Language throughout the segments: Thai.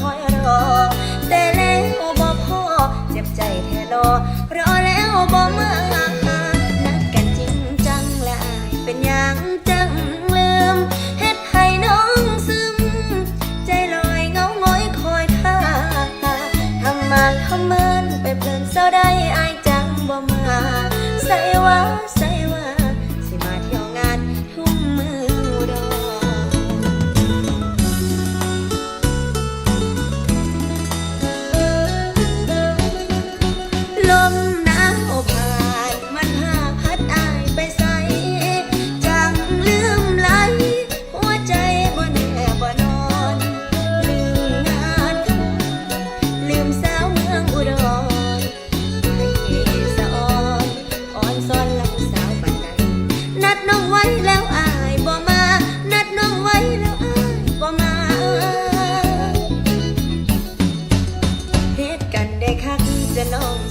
คอยรอ แต่แล้วบ่พอเจ็บใจแท้รอรอแล้วบ่มานัดกันจริงจังและเป็นอย่างจังลืมเฮ็ดให้น้องซึม ใจลอยเงาง้อยคอยท่าทำมาทำเมินไปเพลินเศร้าได้ คักจะน้อง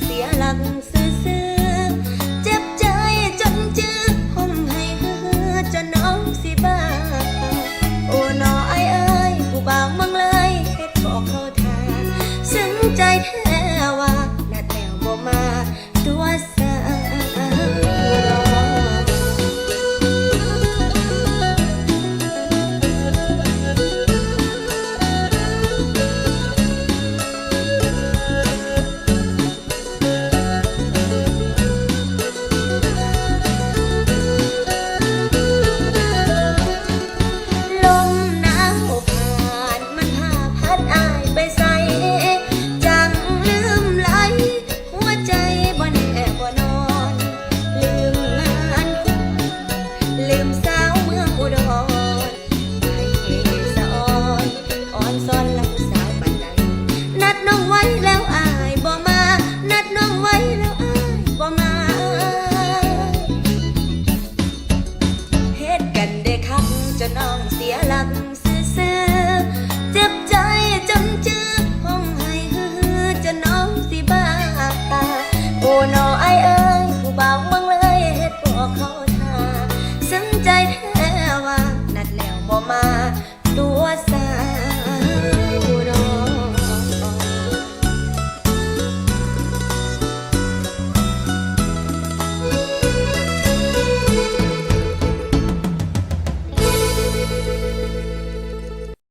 ลักซื้อเจ็บใจจำจืดห้องให้ฮือจะน้องสิบ้าตา โอ้นอไอเอ้ผู้บ่าวมังเลยเฮ็ดพวกเขาทาสนใจ